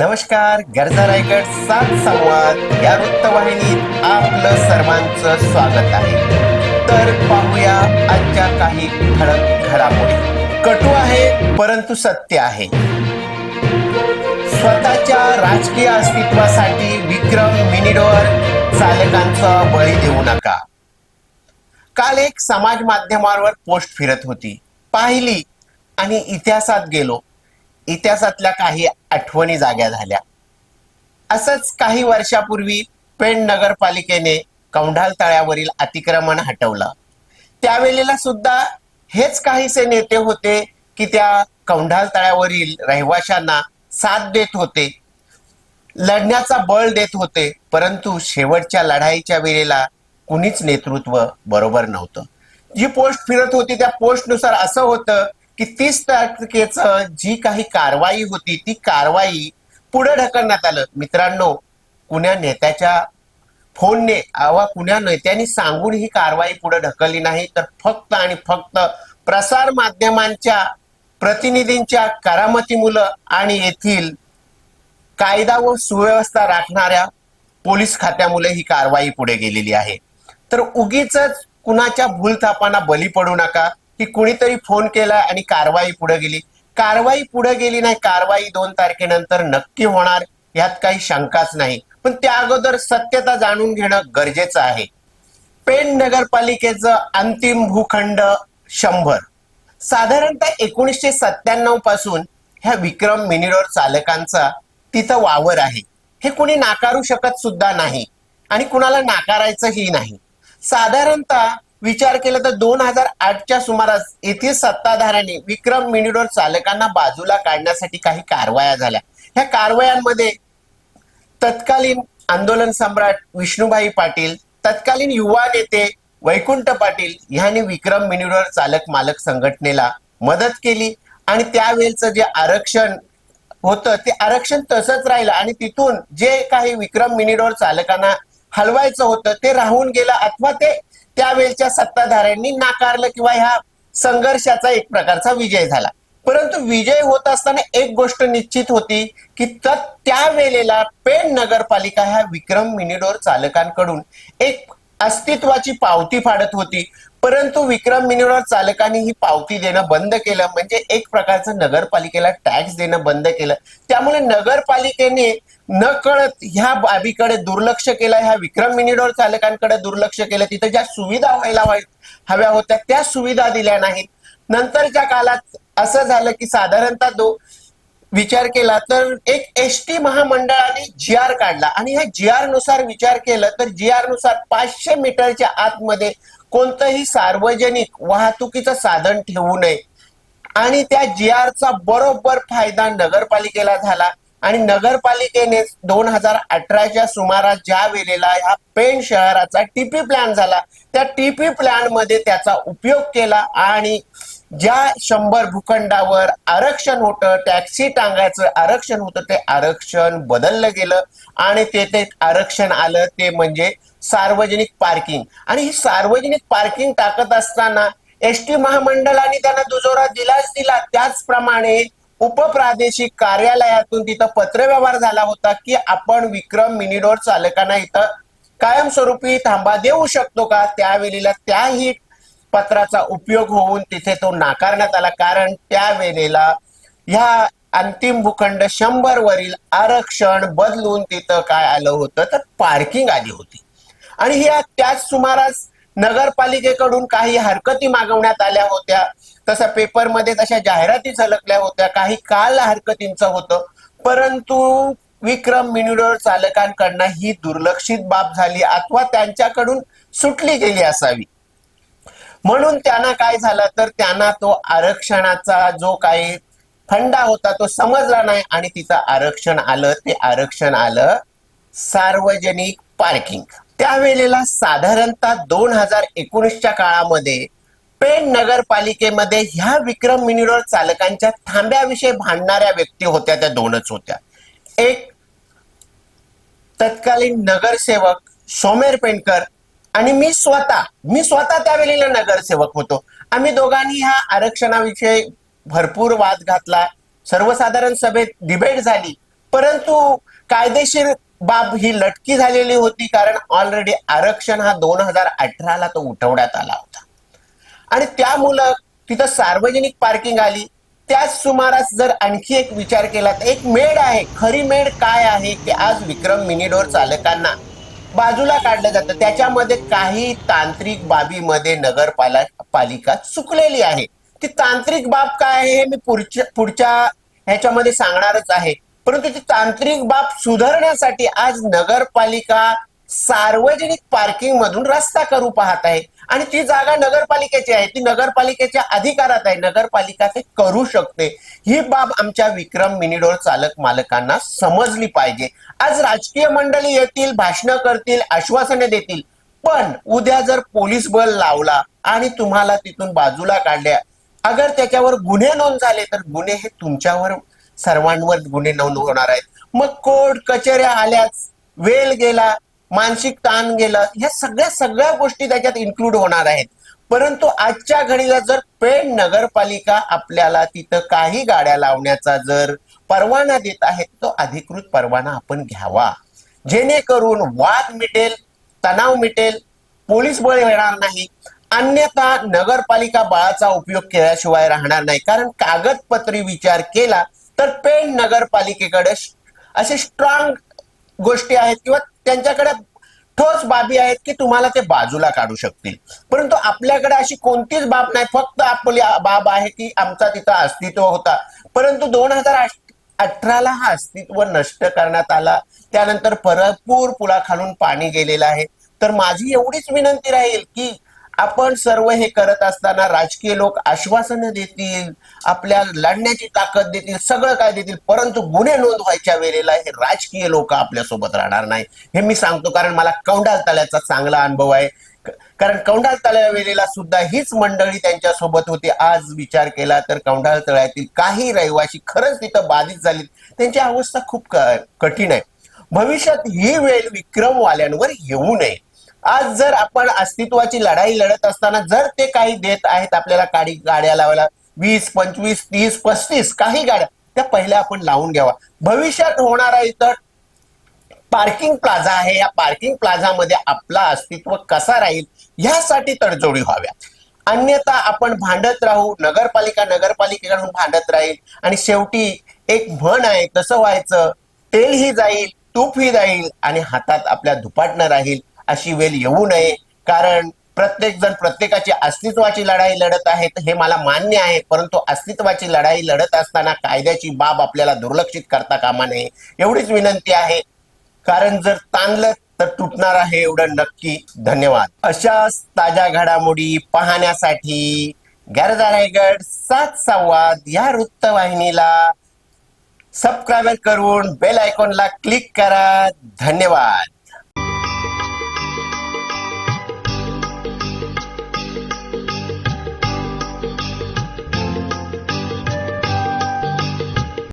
नमस्कार गरजा रायगड सात संवाद या वृत्तवाहिनीत आपलं सर्वांचं स्वागत आहे. तर पाहूया आजच्या काही ठळक घडामोडी. कटू आहे परंतु सत्य आहे. स्वतःच्या राजकीय अस्तित्वासाठी विक्रम मिनिडोर चालकांचा बळी देऊ नका. काल एक समाज माध्यमावर पोस्ट फिरत होती. पाहिली आणि इतिहासात गेलो. इतिहासातल्या काही आठवणी जाग्या झाल्या. असंच काही वर्षापूर्वी पेण नगरपालिकेने कौंढाल तळ्यावरील अतिक्रमण हटवलं. त्यावेळेला सुद्धा हेच काहीसे नेते होते की त्या कौंढाल तळ्यावरील रहिवाशांना साथ देत होते. लढण्याचा बळ देत होते परंतु शेवटच्या लढाईच्या वेळेला कुणीच नेतृत्व बरोबर नव्हतं. जी पोस्ट फिरत होती त्या पोस्टनुसार असं होतं की तीस तारखेचं जी काही कारवाई होती ती कारवाई पुढे ढकलण्यात आलं. मित्रांनो कुण्या नेत्याच्या फोनने अवा कुण्या नेत्यांनी सांगून ही कारवाई पुढे ढकलली नाही तर फक्त आणि फक्त प्रसार माध्यमांच्या प्रतिनिधींच्या करामतीमुलं आणि येथील कायदा व सुव्यवस्था राखणाऱ्या पोलीस खात्यामुळे ही कारवाई पुढे गेलेली आहे. तर उगीच कुणाच्या भूलथापांना बली पडू नका. की कुणीतरी फोन केला आणि कारवाई पुढे गेली. कारवाई पुढे गेली नाही कारवाई दोन तारखेनंतर नक्की होणार यात काही शंकाच नाही. पण त्या अगोदर सत्यता जाणून घेणं गरजेचं आहे. पेण नगरपालिकेचं अंतिम भूखंड शंभर. साधारणतः एकोणीसशे सत्त्याण्णवपासून ह्या विक्रम मिनिरोर चालकांचा तिथं वावर आहे. हे कुणी नाकारू शकत सुद्धा नाही आणि कुणाला नाकारायचंही नाही. साधारणतः विचार केला तर दोन हजार आठच्या सुमारास येथील सत्ताधाऱ्यांनी विक्रम मिनिडोर चालकांना बाजूला काढण्यासाठी काही कारवाया झाल्या. ह्या कारवायांमध्ये तत्कालीन आंदोलन सम्राट विष्णुभाई पाटील तत्कालीन युवा नेते वैकुंठ पाटील यांनी विक्रम मिनिडोर चालक मालक संघटनेला मदत केली आणि त्यावेळेचं जे आरक्षण होतं ते आरक्षण तसंच राहिलं आणि तिथून जे काही विक्रम मिनिडोर चालकांना हलवायचं होतं ते राहून गेलं अथवा ते त्यावेळच्या सत्ताधाऱ्यांनी नाकारलं किंवा ह्या संघर्षाचा एक प्रकारचा विजय झाला. परंतु विजय होत असताना एक गोष्ट निश्चित होती की त्या वेळेला पेण नगरपालिका ह्या विक्रम मिनिडोर चालकांकडून एक अस्तित्वाची पावती फाडत होती. परंतु विक्रम मिनिडोर चालकांनी ही पावती देणं बंद केलं. म्हणजे एक प्रकारचं नगरपालिकेला टॅक्स देणं बंद केलं. त्यामुळे नगरपालिकेने न कळत ह्या बाबीकडे दुर्लक्ष केलं. ह्या विक्रम मिनिडोर चालकांकडे दुर्लक्ष केलं. तिथे ज्या सुविधा व्हायला हव्या होत्या त्या सुविधा दिल्या नाहीत. नंतरच्या काळात असं झालं की साधारणतः दो विचार केला तर एक एस टी महामंडळाने जी आर काढला. आणि ह्या जी आरनुसार विचार केला तर जी आरनुसार पाचशे मीटरच्या आतमध्ये कोणतंही सार्वजनिक वाहतुकीचं साधन ठेवू नये. आणि त्या जी आरचा बरोबर फायदा नगरपालिकेला झाला. आणि नगरपालिकेने दोन हजार अठराच्या सुमारास ज्या वेळेला ह्या पेण शहराचा टीपी प्लॅन झाला त्या टीपी प्लॅनमध्ये त्याचा उपयोग केला. आणि ज्या शंभर भूखंडावर आरक्षण होतं टॅक्सी टांगायचं आरक्षण होतं ते आरक्षण बदललं गेलं. आणि ते ते आरक्षण आलं ते म्हणजे सार्वजनिक पार्किंग. आणि ही सार्वजनिक पार्किंग टाकत असताना एस टी महामंडळाने त्यांना दुजोरा दिलाच दिला. त्याचप्रमाणे उपप्रादेशिक कार्यालयातून तिथं पत्रव्यवहार झाला होता की आपण विक्रम मिनिडोर चालकांना इथं कायमस्वरूपी थांबा देऊ शकतो का? त्यावेळेला त्याही पत्राचा उपयोग होऊन तिथे तो नाकारण्यात आला. कारण त्या वेळेला ह्या अंतिम भूखंड शंभर वरील आरक्षण बदलून तिथं काय आलं होतं तर पार्किंग आली होती. आणि ह्या त्याच सुमारास नगरपालिकेकडून काही हरकती मागवण्यात आल्या होत्या. तसं पेपरमध्ये तशा जाहिराती झलकल्या होत्या. काही काल हरकतींचं होतं. परंतु विक्रम मिनिडोर चालकांकडनं ही दुर्लक्षित बाब झाली. अथवा त्यांच्याकडून सुटली गेली असावी. म्हणून त्यांना काय झालं तर त्यांना तो आरक्षणाचा जो काही फंडा होता तो समजला नाही आणि तिथं आरक्षण आलं ते आरक्षण आलं सार्वजनिक पार्किंग. त्यावेळेला साधारणतः दोन हजार एकोणीसच्या काळामध्ये पेण नगरपालिकेमध्ये ह्या विक्रम मिनिडोर चालकांच्या थांब्याविषयी भांडणाऱ्या व्यक्ती होत्या त्या दोनच होत्या. एक तत्कालीन नगरसेवक सोमेर पेंडकर आणि मी स्वतः मी स्वतः त्यावेळेला नगरसेवक होतो. आम्ही दोघांनी ह्या आरक्षणाविषयी भरपूर वाद घातला. सर्वसाधारण सभेत डिबेट झाली. परंतु कायदेशीर बाब ही लटकी झालेली होती कारण ऑलरेडी आरक्षण हा दोन हजार अठराला तो उठवण्यात आला होता. आणि त्यामुळं तिथं सार्वजनिक पार्किंग आली. त्याच सुमारास जर आणखी एक विचार केला तर एक मेड आहे. खरी मेड काय आहे? की आज विक्रम मिनिडोर चालकांना बाजूला काढलं जातं. त्याच्यामध्ये काही तांत्रिक बाबीमध्ये नगरपाला पालिका चुकलेली आहे. ती तांत्रिक बाब काय आहे हे मी पुढच्या पुढच्या ह्याच्यामध्ये सांगणारच आहे. परंतु ती तांत्रिक बाब सुधारण्यासाठी आज नगरपालिका सार्वजनिक पार्किंग मधून रस्ता करू पाहत आहे. आणि ती जागा नगरपालिकेची आहे. ती नगरपालिकेच्या अधिकारात आहे. नगरपालिका ते करू शकते. ही बाब आमच्या विक्रम मिनिडोर चालक मालकांना समजली पाहिजे. आज राजकीय मंडळी येतील भाषणं करतील आश्वासने देतील. पण उद्या जर पोलीस बल लावला आणि तुम्हाला तिथून बाजूला काढल्या अगर त्याच्यावर गुन्हे नोंद झाले तर गुन्हे हे तुमच्यावर सर्वांवर गुन्हे नोंद होणार आहेत. मग कोर्ट कचेऱ्या आल्याच वेळ गेला मानसिक ताण गेलं ह्या सगळ्या सगळ्या गोष्टी त्याच्यात इन्क्लूड होणार आहेत. परंतु आजच्या घडीला जर पेण नगरपालिका आपल्याला तिथं काही गाड्या लावण्याचा जर परवाना देत आहे तो अधिकृत परवाना आपण घ्यावा. जेणेकरून वाद मिटेल तणाव मिटेल पोलीस बळ येणार नाही. अन्यथा नगरपालिका बाळाचा उपयोग केल्याशिवाय राहणार नाही. कारण कागदपत्री विचार केला तर पेण नगरपालिकेकडे असे स्ट्रॉंग गोष्टी आहेत किंवा त्यांच्याकडे ठोस बाबी आहेत की तुम्हाला ते बाजूला काढू शकतील. परंतु आपल्याकडे अशी कोणतीच बाब नाही. फक्त आपली बाब आहे की आमचा तिथं अस्तित्व होता. परंतु दोन हजार अठराला हा अस्तित्व नष्ट करण्यात आला. त्यानंतर भरपूर पुलाखालून पाणी गेलेलं आहे. तर माझी एवढीच विनंती राहील की आपण सर्व हे करत असताना राजकीय लोक आश्वासनं देतील आपल्या लढण्याची ताकद देतील सगळं काय देतील परंतु गुन्हे नोंद व्हायच्या वेळेला हे राजकीय लोक आपल्यासोबत राहणार नाही. हे मी सांगतो कारण मला कौंडाल तळ्याचा चांगला अनुभव आहे. कारण कौंडाल तळ्या वेळेला सुद्धा हीच मंडळी त्यांच्यासोबत होती. आज विचार केला तर कौंडाल तळ्यातील काही रहिवासी खरंच तिथं बाधित झाली त्यांची अवस्था खूप क- कठीण आहे. भविष्यात ही वेळ विक्रमवाल्यांवर येऊ नये. आज जर आपण अस्तित्वाची लढाई लढत असताना जर ते काही देत आहेत आपल्याला काडी गाड्या लावायला वीस पंचवीस तीस पस्तीस काही गाड्या त्या पहिल्या आपण लावून घ्यावा. भविष्यात होणारा इतर पार्किंग प्लाझा आहे. या पार्किंग प्लाझामध्ये आपला अस्तित्व कसा राहील ह्यासाठी तडजोडी व्हाव्या. अन्यथा आपण भांडत राहू नगरपालिका नगरपालिकेकडून भांडत राहील आणि शेवटी एक म्हण आहे कसं व्हायचं तेलही जाईल तूपही जाईल आणि हातात आपल्या धुपाटणं राहील. अशी वेळ येऊ नये. कारण प्रत्येक जण प्रत्येकाची अस्तित्वाची लढाई लढत आहेत हे मला मान्य आहे. परंतु अस्तित्वाची लढाई लढत असताना कायद्याची बाब आपल्याला दुर्लक्षित करता कामा नये एवढीच विनंती आहे. कारण जर ताणलं तर तुटणार आहे एवढं नक्की. धन्यवाद. अशाच ताज्या घडामोडी पाहण्यासाठी गरजा रायगड सात संवाद या वृत्तवाहिनीला सबस्क्राईब करून बेल आयकॉनला क्लिक करा. धन्यवाद.